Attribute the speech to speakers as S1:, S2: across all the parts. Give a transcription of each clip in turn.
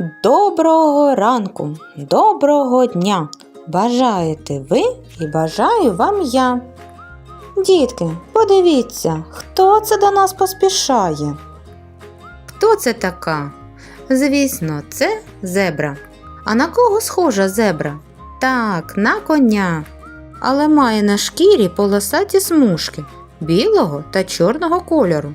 S1: Доброго ранку, доброго дня! Бажаєте ви і бажаю вам я. Дітки, подивіться, хто це до нас поспішає? Хто це така? Звісно, це зебра. А на кого схожа зебра? Так, на коня. Але має на шкірі полосаті смужки білого та чорного кольору.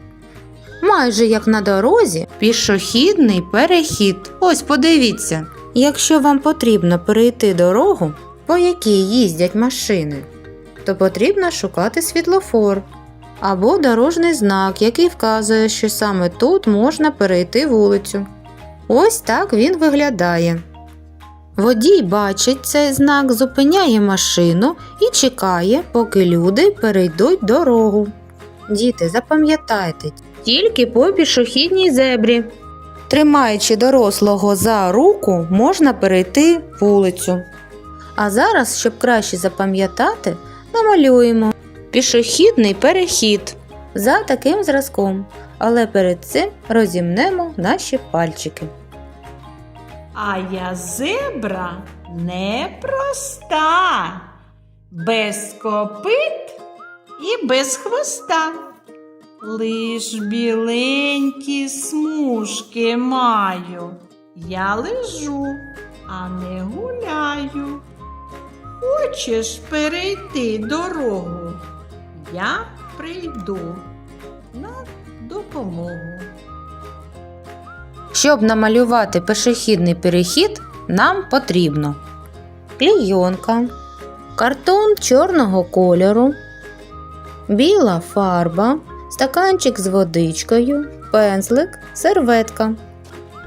S1: Майже як на дорозі пішохідний перехід. Ось подивіться. Якщо вам потрібно перейти дорогу, по якій їздять машини, то потрібно шукати світлофор або дорожній знак, який вказує, що саме тут можна перейти вулицю. Ось так він виглядає. Водій бачить цей знак, зупиняє машину і чекає, поки люди перейдуть дорогу. Діти, запам'ятайте, тільки по пішохідній зебрі. Тримаючи дорослого за руку, можна перейти вулицю. А зараз, щоб краще запам'ятати, намалюємо пішохідний перехід за таким зразком. Але перед цим розімнемо наші пальчики.
S2: А я зебра непроста, без копит і без хвоста. Лиш біленькі смужки маю. Я лежу, а не гуляю. Хочеш перейти дорогу? Я прийду на допомогу.
S1: Щоб намалювати пішохідний перехід, нам потрібно клійонка, картон чорного кольору, біла фарба, стаканчик з водичкою, пензлик, серветка.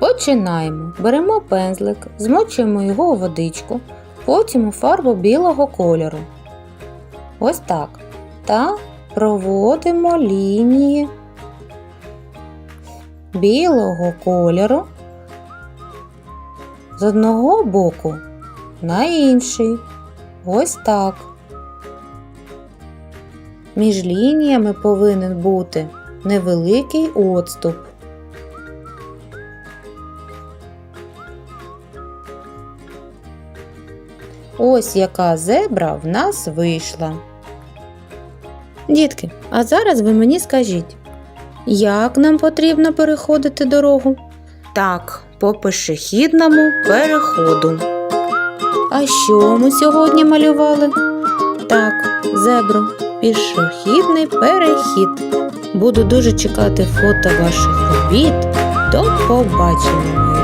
S1: Починаємо. Беремо пензлик, змочуємо його у водичку, потім у фарбу білого кольору. Ось так. Та проводимо лінії білого кольору з одного боку на інший. Ось так. Між лініями повинен бути невеликий отступ. Ось яка зебра в нас вийшла. Дітки, а зараз ви мені скажіть, як нам потрібно переходити дорогу? Так, по пішохідному переходу. А що ми сьогодні малювали? Так, зебру, пішохідний перехід. Буду дуже чекати фото ваших робіт. До побачення!